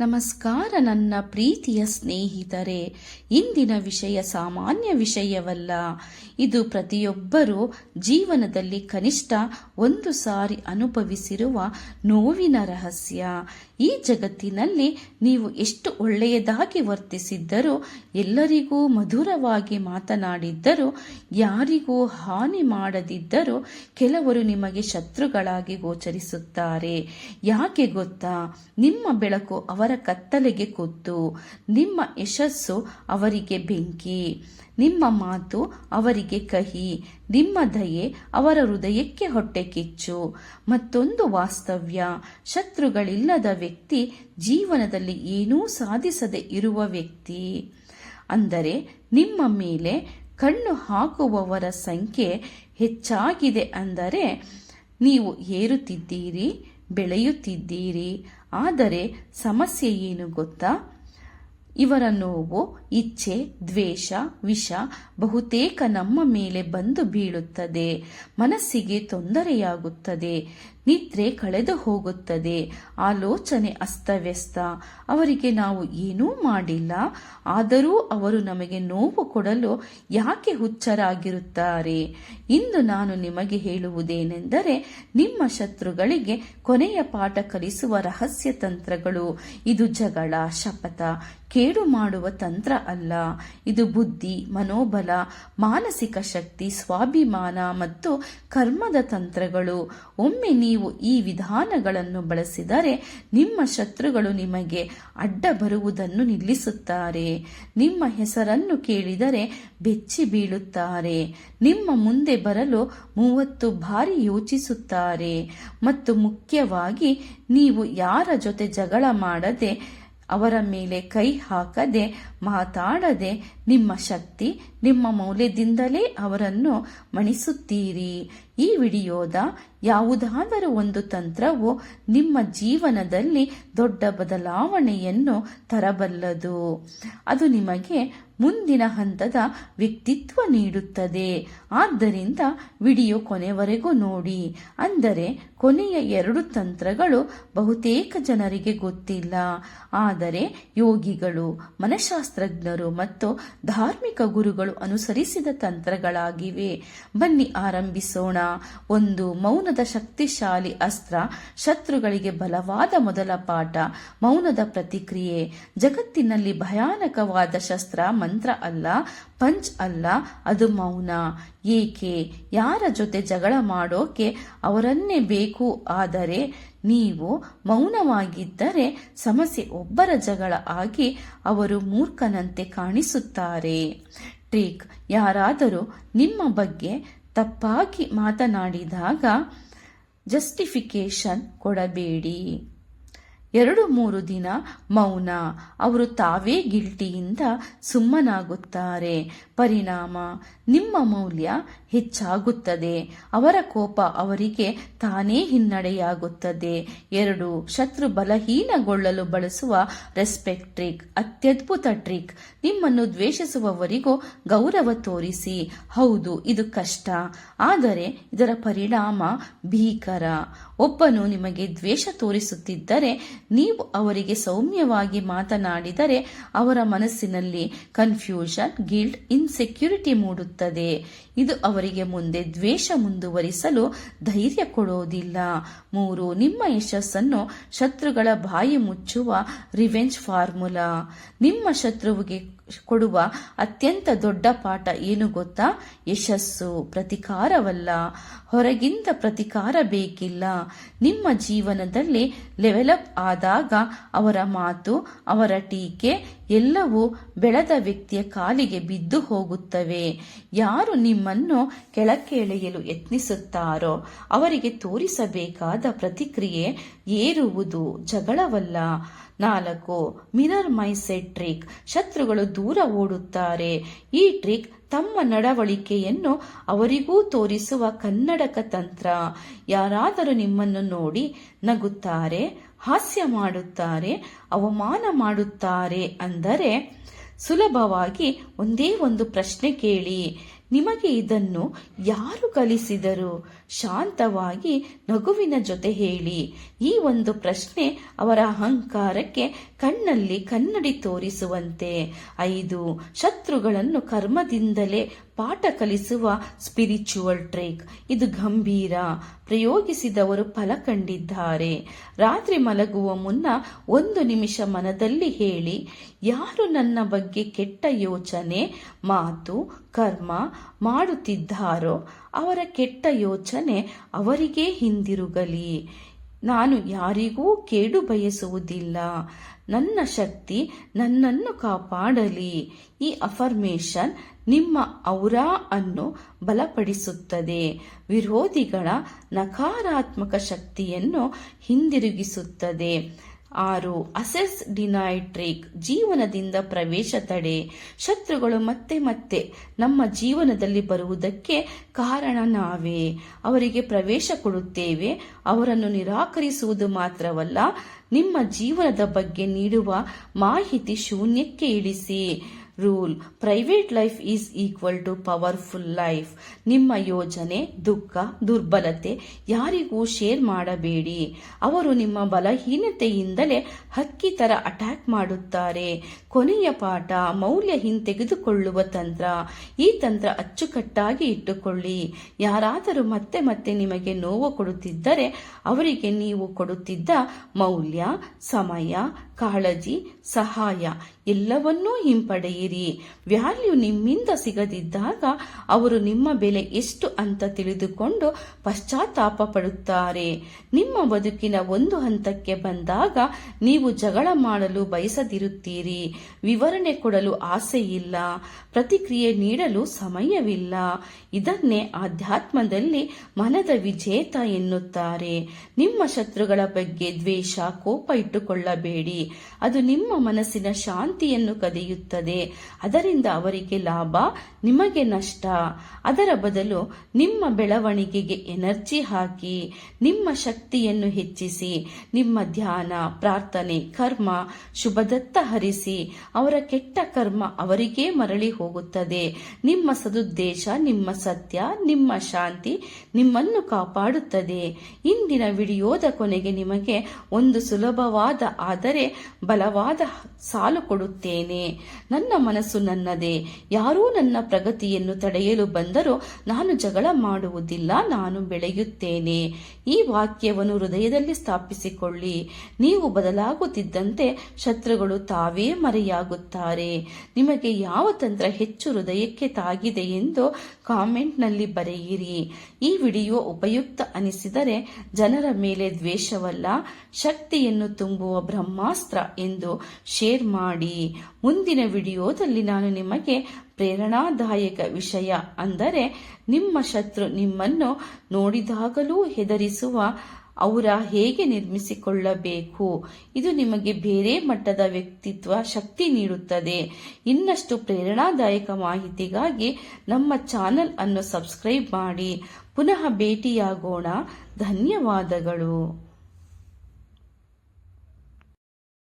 ನಮಸ್ಕಾರ ನನ್ನ ಪ್ರೀತಿಯ ಸ್ನೇಹಿತರೆ. ಇಂದಿನ ವಿಷಯ ಸಾಮಾನ್ಯ ವಿಷಯವಲ್ಲ. ಇದು ಪ್ರತಿಯೊಬ್ಬರೂ ಜೀವನದಲ್ಲಿ ಕನಿಷ್ಠ ಒಂದು ಸಾರಿ ಅನುಭವಿಸಿರುವ ನೋವಿನ ರಹಸ್ಯ. ಈ ಜಗತ್ತಿನಲ್ಲಿ ನೀವು ಎಷ್ಟು ಒಳ್ಳೆಯದಾಗಿ ವರ್ತಿಸಿದ್ದರೂ, ಎಲ್ಲರಿಗೂ ಮಧುರವಾಗಿ ಮಾತನಾಡಿದ್ದರೂ, ಯಾರಿಗೂ ಹಾನಿ ಮಾಡದಿದ್ದರೂ ಕೆಲವರು ನಿಮಗೆ ಶತ್ರುಗಳಾಗಿ ಗೋಚರಿಸುತ್ತಾರೆ. ಯಾಕೆ ಗೊತ್ತಾ? ನಿಮ್ಮ ಬೆಳಕು ಅವರ ಕತ್ತಲೆಗೆ ಕೊತ್ತು ನಿಮ್ಮ ಯಶಸ್ಸು ಅವರಿಗೆ ಬೆಂಕಿ, ನಿಮ್ಮ ಮಾತು ಅವರಿಗೆ ಕಹಿ, ನಿಮ್ಮ ದಯೆ ಅವರ ಹೃದಯಕ್ಕೆ ಹೊಟ್ಟೆ ಕಿಚ್ಚು. ಮತ್ತೊಂದು ವಾಸ್ತವ್ಯ, ಶತ್ರುಗಳಿಲ್ಲದ ವ್ಯಕ್ತಿ ಜೀವನದಲ್ಲಿ ಏನೂ ಸಾಧಿಸದೆ ಇರುವ ವ್ಯಕ್ತಿ. ಅಂದರೆ, ನಿಮ್ಮ ಮೇಲೆ ಕಣ್ಣು ಹಾಕುವವರ ಸಂಖ್ಯೆ ಹೆಚ್ಚಾಗಿದೆ ಅಂದರೆ, ನೀವು ಏರುತ್ತಿದ್ದೀರಿ, ಬೆಳೆಯುತ್ತಿದ್ದೀರಿ ಆದರೆ ಸಮಸ್ಯೆ ಏನು ಗೊತ್ತಾ? ಇವರ ನೋವು, ಇಚ್ಛೆ, ದ್ವೇಷ, ವಿಷ ಬಹುತೇಕ ನಮ್ಮ ಮೇಲೆ ಬಂದು ಬೀಳುತ್ತದೆ. ಮನಸ್ಸಿಗೆ ತೊಂದರೆಯಾಗುತ್ತದೆ. ನಿದ್ರೆ ಕಳೆದು ಹೋಗುತ್ತದೆ. ಆಲೋಚನೆ ಅಸ್ತವ್ಯಸ್ತ. ಅವರಿಗೆ ನಾವು ಏನೂ ಮಾಡಿಲ್ಲ. ಆದರೂ ಅವರು ನಮಗೆ ನೋವು ಕೊಡಲು ಯಾಕೆ ಹುಚ್ಚರಾಗಿರುತ್ತಾರೆ? ಇಂದು ನಾನು ನಿಮಗೆ ಹೇಳುವುದೇನೆಂದರೆ, ನಿಮ್ಮ ಶತ್ರುಗಳಿಗೆ ಕೊನೆಯ ಪಾಠ ಕಲಿಸುವ ರಹಸ್ಯ ತಂತ್ರಗಳು. ಇದು ಜಗಳ, ಶಪಥ ಕೇಡು ಮಾಡುವ ತಂತ್ರ ಅಲ್ಲ. ಇದು ಬುದ್ಧಿ, ಮನೋಬಲ, ಮಾನಸಿಕ ಶಕ್ತಿ, ಸ್ವಾಭಿಮಾನ ಮತ್ತು ಕರ್ಮದ ತಂತ್ರಗಳು. ಒಮ್ಮೆ ನೀವು ಈ ವಿಧಾನಗಳನ್ನು ಬಳಸಿದರೆ ನಿಮ್ಮ ಶತ್ರುಗಳು ನಿಮಗೆ ಅಡ್ಡ ಬರುವುದನ್ನು ನಿಲ್ಲಿಸುತ್ತಾರೆ. ನಿಮ್ಮ ಹೆಸರನ್ನು ಕೇಳಿದರೆ ಬೆಚ್ಚಿ ಬೀಳುತ್ತಾರೆ. ನಿಮ್ಮ ಮುಂದೆ ಬರಲು ಮೂವತ್ತು ಬಾರಿ ಯೋಚಿಸುತ್ತಾರೆ. ಮತ್ತು ಮುಖ್ಯವಾಗಿ ನೀವು ಯಾರ ಜೊತೆ ಜಗಳ ಮಾಡದೆ ಅವರ ಮೇಲೆ ಕೈ ಹಾಕದೆ ಮಾತಾಡದೆ ನಿಮ್ಮ ಶಕ್ತಿ ನಿಮ್ಮ ಮೌಲ್ಯದಿಂದಲೇ ಅವರನ್ನು ಮಣಿಸುತ್ತೀರಿ. ಈ ವಿಡಿಯೋದ ಯಾವುದಾದರೂ ಒಂದು ತಂತ್ರವು ನಿಮ್ಮ ಜೀವನದಲ್ಲಿ ದೊಡ್ಡ ಬದಲಾವಣೆಯನ್ನು ತರಬಲ್ಲದು. ಅದು ನಿಮಗೆ ಮುಂದಿನ ಹಂತದ ವ್ಯಕ್ತಿತ್ವ ನೀಡುತ್ತದೆ. ಆದ್ದರಿಂದ ವಿಡಿಯೋ ಕೊನೆವರೆಗೂ ನೋಡಿ. ಅಂದರೆ ಕೊನೆಯ ಎರಡು ತಂತ್ರಗಳು ಬಹುತೇಕ ಜನರಿಗೆ ಗೊತ್ತಿಲ್ಲ. ಆದರೆ ಯೋಗಿಗಳು, ಮನಶಾಸ್ತ್ರಜ್ಞರು ಮತ್ತು ಧಾರ್ಮಿಕ ಗುರುಗಳು ಅನುಸರಿಸಿದ ತಂತ್ರಗಳಾಗಿವೆ. ಬನ್ನಿ ಆರಂಭಿಸೋಣ. ಒಂದು ಮೌನದ ಶಕ್ತಿಶಾಲಿ ಅಸ್ತ್ರ ಶತ್ರುಗಳಿಗೆ ಬಲವಾದ ಮೊದಲ ಪಾಠ, ಮೌನದ ಪ್ರತಿಕ್ರಿಯೆ. ಜಗತ್ತಿನಲ್ಲಿ ಭಯಾನಕವಾದ ಶಸ್ತ್ರ, ಮಂತ್ರ ಅಲ್ಲ, ಪಂಚ್ ಅಲ್ಲ, ಅದು ಮೌನ. ಏಕೆ? ಯಾರ ಜೊತೆ ಜಗಳ ಮಾಡೋಕೆ ಅವರನ್ನೇ ಬೇಕು? ಆದರೆ ನೀವು ಮೌನವಾಗಿದ್ದರೆ ಸಮಸ್ಯೆ ಒಬ್ಬರ ಜಗಳ ಆಗಿ ಅವರು ಮೂರ್ಖನಂತೆ ಕಾಣಿಸುತ್ತಾರೆ. ಟ್ರಿಕ್. ಯಾರಾದರೂ ನಿಮ್ಮ ಬಗ್ಗೆ ತಪ್ಪಾಗಿ ಮಾತನಾಡಿದಾಗ ಜಸ್ಟಿಫಿಕೇಶನ್ ಕೊಡಬೇಡಿ. ಎರಡು ಮೂರು ದಿನ ಮೌನ. ಅವರು ತಾವೇ ಗಿಲ್ಟಿಯಿಂದ ಸುಮ್ಮನಾಗುತ್ತಾರೆ. ಪರಿಣಾಮ ನಿಮ್ಮ ಮೌಲ್ಯ ಹೆಚ್ಚಾಗುತ್ತದೆ. ಅವರ ಕೋಪ ಅವರಿಗೆ ತಾನೇ ಹಿನ್ನಡೆಯಾಗುತ್ತದೆ. ಎರಡು ಶತ್ರು ಬಲಹೀನಗೊಳ್ಳಲು ಬಳಸುವ ರೆಸ್ಪೆಕ್ಟ್ ಟ್ರಿಕ್ ಅತ್ಯದ್ಭುತ ಟ್ರಿಕ್ ನಿಮ್ಮನ್ನು ದ್ವೇಷಿಸುವವರಿಗೂ ಗೌರವ ತೋರಿಸಿ. ಹೌದು, ಇದು ಕಷ್ಟ. ಆದರೆ ಇದರ ಪರಿಣಾಮ ಭೀಕರ. ಒಬ್ಬನು ನಿಮಗೆ ದ್ವೇಷ ತೋರಿಸುತ್ತಿದ್ದರೆ, ನೀವು ಅವರಿಗೆ ಸೌಮ್ಯವಾಗಿ ಮಾತನಾಡಿದರೆ ಅವರ ಮನಸ್ಸಿನಲ್ಲಿ ಕನ್ಫ್ಯೂಷನ್ ಗಿಲ್ಟ್ ಇನ್ಸೆಕ್ಯೂರಿಟಿ ಮೂಡುತ್ತದೆ. ಇದು ಅವರಿಗೆ ಮುಂದೆ ದ್ವೇಷ ಮುಂದುವರಿಸಲು ಧೈರ್ಯ ಕೊಡೋದಿಲ್ಲ ಮೂರು, ನಿಮ್ಮ ಯಶಸ್ಸನ್ನು ಶತ್ರುಗಳ ಬಾಯಿ ಮುಚ್ಚುವ ರಿವೆಂಜ್ ಫಾರ್ಮುಲಾ ನಿಮ್ಮ ಶತ್ರುವಿಗೆ ಕೊಡುವ ಅತ್ಯಂತ ದೊಡ್ಡ ಪಾಠ ಏನು ಗೊತ್ತಾ? ಯಶಸ್ಸು ಪ್ರತಿಕಾರವಲ್ಲ. ಹೊರಗಿಂದ ಪ್ರತಿಕಾರ ಬೇಕಿಲ್ಲ. ನಿಮ್ಮ ಜೀವನದಲ್ಲಿ ಲೆವೆಲಪ್ ಆದಾಗ ಅವರ ಮಾತು, ಅವರ ಟೀಕೆ ಎಲ್ಲವೂ ಬೆಳೆದ ವ್ಯಕ್ತಿಯ ಕಾಲಿಗೆ ಬಿದ್ದು ಹೋಗುತ್ತವೆ. ಯಾರು ನಿಮ್ಮನ್ನು ಕೆಳಕ್ಕೆ ಎಳೆಯಲು ಯತ್ನಿಸುತ್ತಾರೋ, ಅವರಿಗೆ ತೋರಿಸಬೇಕಾದ ಪ್ರತಿಕ್ರಿಯೆ ಏರುವುದು ಜಗಳವಲ್ಲ. ನಾಲ್ಕು, ಮಿರರ್ ಮೈಸೆಟ್ ಟ್ರಿಕ್. ಶತ್ರುಗಳು ದೂರ ಓಡುತ್ತಾರೆ. ಈ ಟ್ರಿಕ್ ತಮ್ಮ ನಡವಳಿಕೆಯನ್ನು ಅವರಿಗೂ ತೋರಿಸುವ ಕನ್ನಡಕ ತಂತ್ರ. ಯಾರಾದರೂ ನಿಮ್ಮನ್ನು ನೋಡಿ ನಗುತ್ತಾರೆ, ಹಾಸ್ಯ ಮಾಡುತ್ತಾರೆ, ಅವಮಾನ ಮಾಡುತ್ತಾರೆ ಅಂದರೆ ಸುಲಭವಾಗಿ ಒಂದೇ ಒಂದು ಪ್ರಶ್ನೆ ಕೇಳಿ. ನಿಮಗೆ ಇದನ್ನು ಯಾರು ಕಲಿಸಿದರು? ಶಾಂತವಾಗಿ ನಗುವಿನ ಜೊತೆ ಹೇಳಿ. ಈ ಒಂದು ಪ್ರಶ್ನೆ ಅವರ ಅಹಂಕಾರಕ್ಕೆ ಕಣ್ಣಲ್ಲಿ ಕನ್ನಡಿ ತೋರಿಸುವಂತೆ. ಐದು, ಶತ್ರುಗಳನ್ನು ಕರ್ಮದಿಂದಲೇ ಪಾಠ ಕಲಿಸುವ ಸ್ಪಿರಿಚುವಲ್ ಟ್ರೇಕ್ ಇದು ಗಂಭೀರ. ಪ್ರಯೋಗಿಸಿದವರು ಫಲ ಕಂಡಿದ್ದಾರೆ. ರಾತ್ರಿ ಮಲಗುವ ಮುನ್ನ ಒಂದು ನಿಮಿಷ ಮನದಲ್ಲಿ ಹೇಳಿ, ಯಾರು ನನ್ನ ಬಗ್ಗೆ ಕೆಟ್ಟ ಯೋಚನೆ, ಮಾತು, ಕರ್ಮ ಮಾಡುತ್ತಿದ್ದಾರೋ ಅವರ ಕೆಟ್ಟ ಯೋಚನೆ ಅವರಿಗೇ ಹಿಂದಿರುಗಲಿ. ನಾನು ಯಾರಿಗೂ ಕೇಡು ಬಯಸುವುದಿಲ್ಲ. ನನ್ನ ಶಕ್ತಿ ನನ್ನನ್ನು ಕಾಪಾಡಲಿ. ಈ ಅಫರ್ಮೇಷನ್ ನಿಮ್ಮ ಔರಾ ಅನ್ನು ಬಲಪಡಿಸುತ್ತದೆ. ವಿರೋಧಿಗಳ ನಕಾರಾತ್ಮಕ ಶಕ್ತಿಯನ್ನು ಹಿಂದಿರುಗಿಸುತ್ತದೆ. ಆರು ಅಸೆಸ್ ಡಿನೈಡ್ ಟ್ರೇಕ್ ಜೀವನದಿಂದ ಪ್ರವೇಶ ತಡೆ. ಶತ್ರುಗಳು ಮತ್ತೆ ಮತ್ತೆ ನಮ್ಮ ಜೀವನದಲ್ಲಿ ಬರುವುದಕ್ಕೆ ಕಾರಣ ನಾವೇ. ಅವರಿಗೆ ಪ್ರವೇಶ ಕೊಡುತ್ತೇವೆ. ಅವರನ್ನು ನಿರಾಕರಿಸುವುದು ಮಾತ್ರವಲ್ಲ, ನಿಮ್ಮ ಜೀವನದ ಬಗ್ಗೆ ನೀಡುವ ಮಾಹಿತಿ ಶೂನ್ಯಕ್ಕೆ ಇಳಿಸಿ. Rule. Private life is equal to powerful life ನಿಮ್ಮ ಯೋಜನೆ ದುಃಖ, ದುರ್ಬಲತೆ ಯಾರಿಗೂ ಶೇರ್ ಮಾಡಬೇಡಿ. ಅವರು ನಿಮ್ಮ ಬಲಹೀನತೆಯಿಂದಲೇ ಹಕ್ಕಿ ತರ ಅಟ್ಯಾಕ್ ಮಾಡುತ್ತಾರೆ. ಕೊನೆಯ ಪಾಠ, ಮೌಲ್ಯ ಹಿಂತೆಗೆದುಕೊಳ್ಳುವ ತಂತ್ರ. ಈ ತಂತ್ರ ಅಚ್ಚುಕಟ್ಟಾಗಿ ಇಟ್ಟುಕೊಳ್ಳಿ. ಯಾರಾದರೂ ಮತ್ತೆ ಮತ್ತೆ ನಿಮಗೆ ನೋವು ಕೊಡುತ್ತಿದ್ದರೆ ಅವರಿಗೆ ನೀವು ಕೊಡುತ್ತಿದ್ದ ಮೌಲ್ಯ, ಸಮಯ ಕಾಳಜಿ, ಸಹಾಯ ಎಲ್ಲವನ್ನೂ ಹಿಂಪಡೆಯಿರಿ. ವ್ಯಾಲ್ಯೂ ನಿಮ್ಮಿಂದ ಸಿಗದಿದ್ದಾಗ ಅವರು ನಿಮ್ಮ ಬೆಲೆ ಎಷ್ಟು ಅಂತ ತಿಳಿದುಕೊಂಡು ಪಶ್ಚಾತ್ತಾಪ ಪಡುತ್ತಾರೆ. ನಿಮ್ಮ ಬದುಕಿನ ಒಂದು ಹಂತಕ್ಕೆ ಬಂದಾಗ ನೀವು ಜಗಳ ಮಾಡಲು ಬಯಸದಿರುತ್ತೀರಿ. ವಿವರಣೆ ಕೊಡಲು ಆಸೆ ಇಲ್ಲ ಪ್ರತಿಕ್ರಿಯೆ ನೀಡಲು ಸಮಯವಿಲ್ಲ. ಇದನ್ನೇ ಆಧ್ಯಾತ್ಮದಲ್ಲಿ ಮನದ ವಿಜೇತ ಎನ್ನುತ್ತಾರೆ. ನಿಮ್ಮ ಶತ್ರುಗಳ ಬಗ್ಗೆ ದ್ವೇಷ, ಕೋಪ ಇಟ್ಟುಕೊಳ್ಳಬೇಡಿ. ಅದು ನಿಮ್ಮ ಮನಸ್ಸಿನ ಶಾಂತಿಯನ್ನು ಕದಿಯುತ್ತದೆ. ಅದರಿಂದ ಅವರಿಗೆ ಲಾಭ, ನಿಮಗೆ ನಷ್ಟ. ಅದರ ಬದಲು ನಿಮ್ಮ ಬೆಳವಣಿಗೆಗೆ ಎನರ್ಜಿ ಹಾಕಿ, ನಿಮ್ಮ ಶಕ್ತಿಯನ್ನು ಹೆಚ್ಚಿಸಿ, ನಿಮ್ಮ ಧ್ಯಾನ, ಪ್ರಾರ್ಥನೆ, ಕರ್ಮ, ಶುಭದತ್ತ ಹರಿಸಿ, ಅವರ ಕೆಟ್ಟ ಕರ್ಮ ಅವರಿಗೇ ಮರಳಿ ಹೋಗುತ್ತದೆ. ನಿಮ್ಮ ಸದುದ್ದೇಶ, ನಿಮ್ಮ ಸತ್ಯ, ನಿಮ್ಮ ಶಾಂತಿ ನಿಮ್ಮನ್ನು ಕಾಪಾಡುತ್ತದೆ. ಇಂದಿನ ವಿಡಿಯೋದ ಕೊನೆಗೆ ನಿಮಗೆ ಒಂದು ಸುಲಭವಾದ ಆದರೆ ಬಲವಾದ ಸಾಲು ಕೊಡುತ್ತೇನೆ. ನನ್ನ ಮನಸ್ಸು ನನ್ನದೇ. ಯಾರೂ ನನ್ನ ಪ್ರಗತಿಯನ್ನು ತಡೆಯಲು ಬಂದರೂ ನಾನು ಜಗಳ ಮಾಡುವುದಿಲ್ಲ, ನಾನು ಬೆಳೆಯುತ್ತೇನೆ. ಈ ವಾಕ್ಯವನ್ನು ಹೃದಯದಲ್ಲಿ ಸ್ಥಾಪಿಸಿಕೊಳ್ಳಿ. ನೀವು ಬದಲಾಗುತ್ತಿದ್ದಂತೆ ಶತ್ರುಗಳು ತಾವೇ ಮರೆಯಾಗುತ್ತಾರೆ. ನಿಮಗೆ ಯಾವ ತಂತ್ರ ಹೆಚ್ಚು ಹೃದಯಕ್ಕೆ ತಾಗಿದೆ ಎಂದು ಕಾಮೆಂಟ್ನಲ್ಲಿ ಬರೆಯಿರಿ. ಈ ವಿಡಿಯೋ ಉಪಯುಕ್ತ ಅನಿಸಿದರೆ ಜನರ ಮೇಲೆ ದ್ವೇಷವಲ್ಲ, ಶಕ್ತಿಯನ್ನು ತುಂಬುವ ಬ್ರಹ್ಮಾಸ್ತ್ರ ಎಂದು ಶೇರ್ ಮಾಡಿ. ಮುಂದಿನ ವಿಡಿಯೋದಲ್ಲಿ ನಾನು ನಿಮಗೆ ಪ್ರೇರಣಾದಾಯಕ ವಿಷಯ ಅಂದರೆ ನಿಮ್ಮ ಶತ್ರು ನಿಮ್ಮನ್ನು ನೋಡಿದಾಗಲೂ ಹೆದರಿಸುವ ಅವರ ಹೇಗೆ ನಿರ್ಮಿಸಿಕೊಳ್ಳಬೇಕು? ಇದು ನಿಮಗೆ ಬೇರೆ ಮಟ್ಟದ ವ್ಯಕ್ತಿತ್ವ ಶಕ್ತಿ ನೀಡುತ್ತದೆ. ಇನ್ನಷ್ಟು ಪ್ರೇರಣಾದಾಯಕ ಮಾಹಿತಿಗಾಗಿ ನಮ್ಮ ಚಾನಲ್ ಅನ್ನು ಸಬ್ಸ್ಕ್ರೈಬ್ ಮಾಡಿ. ಪುನಃ ಭೇಟಿಯಾಗೋಣ. ಧನ್ಯವಾದಗಳು.